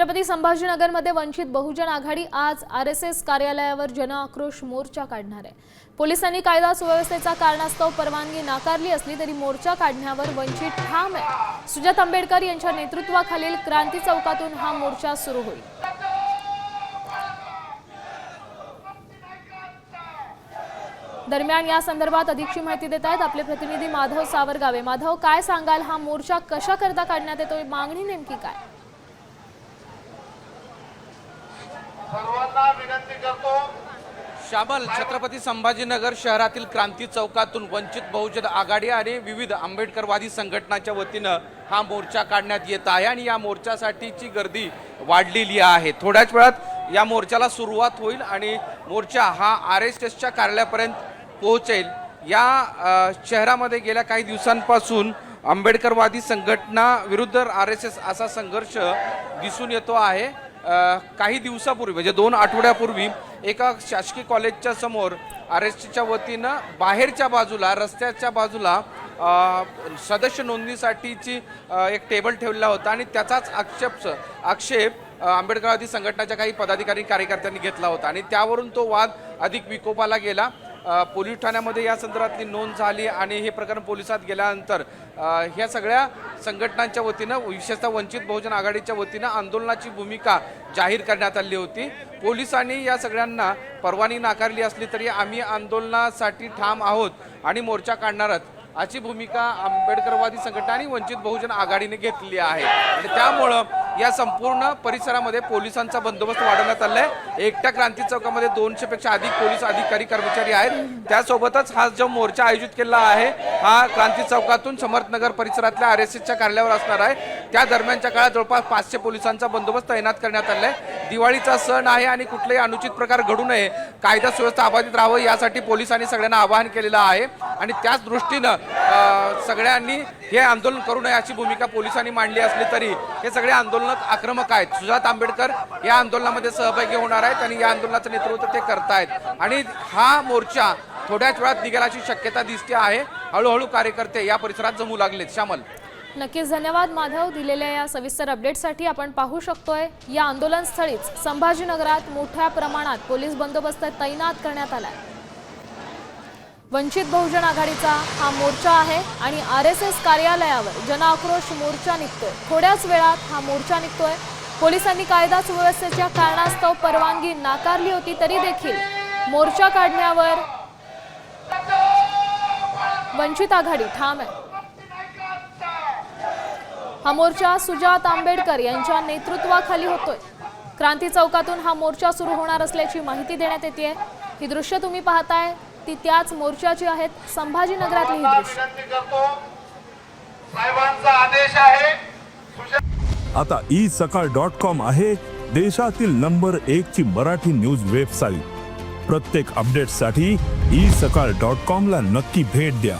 छत्रपती संभाजीनगरमध्ये वंचित बहुजन आघाडी आज R S S कार्यालयावर जनआक्रोश मोर्चा काढणार आहे. पोलिसांनी कायदा सुव्यवस्थेचा कारणास्तव परवानगी नाकारली असली तरी मोर्चा काढण्यावर वंचित ठाम आहे. सुजात आंबेडकर यांच्या नेतृत्वाखालील क्रांती चौकातून हा मोर्चा सुरू होईल. दरम्यान या संदर्भात अधिकची माहिती देत आहेत आपले प्रतिनिधी माधव सावरगावे. माधव काय सांगाल? हा मोर्चा कशा करता काढण्यात येतोय? मागणी नेमकी काय? सर्वांना विनंती करतो. शामल छत्रपती संभाजीनगर शहरातील क्रांती चौकातून वंचित बहुजन आघाडी आणि विविध आंबेडकरवादी संघटनाच्या वतीनं हा मोर्चा काढण्यात येत आहे आणि या मोर्चासाठीची गर्दी वाढलेली आहे. थोड्याच वेळात या मोर्चाला सुरुवात होईल आणि मोर्चा हा आर एस एसच्या कार्यालयापर्यंत पोहोचेल. या शहरामध्ये गेल्या काही दिवसांपासून आंबेडकरवादी संघटना विरुद्ध आर एस एस असा संघर्ष दिसून येतो आहे. काही दिवसापूर्वी म्हणजे दोन आठवड्यापूर्वी एका शासकीय कॉलेजच्या समोर आर एस टीच्या वतीनं बाहेरच्या बाजूला रस्त्याच्या बाजूला सदस्य नोंदणीसाठीची एक टेबल ठेवलेला होता आणि त्याचाच आक्षेप आक्षेप आंबेडकरवादी संघटनाच्या काही पदाधिकारी कार्यकर्त्यांनी घेतला होता. आणि त्यावरून तो वाद अधिक विकोपाला गेला. पोलीस ठाण्यामध्ये या संदर्भातली नोंद झाली आणि हे प्रकरण पोलिसात गेल्यानंतर ह्या सगळ्या संघटनांच्या वतीनं विशेषतः वंचित बहुजन आघाडीच्या वतीनं आंदोलनाची भूमिका जाहीर करण्यात आली होती. पोलिसांनी या सगळ्यांना परवानगी नाकारली असली तरी आम्ही आंदोलनासाठी ठाम आहोत आणि मोर्चा काढणारच अशी भूमिका आंबेडकरवादी संघटना आणि वंचित बहुजन आघाडीने घेतलेली आहे. आणि त्यामुळं या संपूर्ण परिसरामध्ये पोलिसांचा बंदोबस्त वाढवण्यात आलाय. एकट्या क्रांती चौकामध्ये दोनशे पेक्षा अधिक पोलीस अधिकारी कर्मचारी आहेत. त्यासोबतच हा जो मोर्चा आयोजित केला आहे हा क्रांती चौकातून समर्थनगर परिसरातल्या आर एस एसच्या कार्यालयावर असणार आहे. त्या दरम्यानच्या काळात जवळपास पाचशे पोलिसांचा बंदोबस्त तैनात करण्यात आलाय. दिवाळीचा सण आहे आणि कुठलेही अनुचित प्रकार घडू नये. कायदा सुव्यवस्था अबाधित राहावं यासाठी पोलिसांनी सगळ्यांना आवाहन केलेलं आहे. आणि त्याच दृष्टीनं सगळ्यांनी हे आंदोलन करू नये अशी भूमिका पोलिसांनी मांडली असली तरी हे सगळे आंदोलनात आक्रमक आहेत. सुजात आंबेडकर या आंदोलनामध्ये सहभागी होणार आहेत आणि या आंदोलनाचं नेतृत्व ते करतायत आणि हा मोर्चा थोड्याच वेळात निघाल्याची शक्यता दिसते आहे. हळूहळू कार्यकर्ते या परिसरात जमू लागलेत. श्यामल. नक्कीच धन्यवाद माधव. दिलेल्या या सविस्तर अपडेटसाठी आपण पाहू शकतोय या आंदोलनस्थळीच संभाजीनगरात मोठ्या प्रमाणात पोलीस बंदोबस्त तैनात करण्यात आलाय. वंचित बहुजन आघाडीचा हा मोर्चा आहे आणि आर एस एस कार्यालयावर जनआक्रोश मोर्चा निघतोय. थोड्याच वेळात हा मोर्चा निघतोय. पोलिसांनी कायदा सुव्यवस्थेच्या कारणास्तव परवानगी नाकारली होती तरी देखील मोर्चा काढण्यावर वंचित आघाडी ठाम आहे. हा मोर्चा सुजात आंबेडकर यांच्या नेतृत्वाखाली होतोय. क्रांती चौकातून हा मोर्चा सुरू होणार असल्याची माहिती देण्यात येते ही दृश्य तुम्ही पाहताय. ती त्याच मोर्चाची आहेत. संभाजीनगरातली सर्वांना दृश्य. विनंती करतो. साहेबांचा आदेश आहे. आता ई सकाळ डॉट कॉम आहे देशातील नंबर एक ची मराठी न्यूज वेबसाईट. प्रत्येक अपडेटसाठी ई सकाळ डॉट कॉम ला नक्की भेट द्या.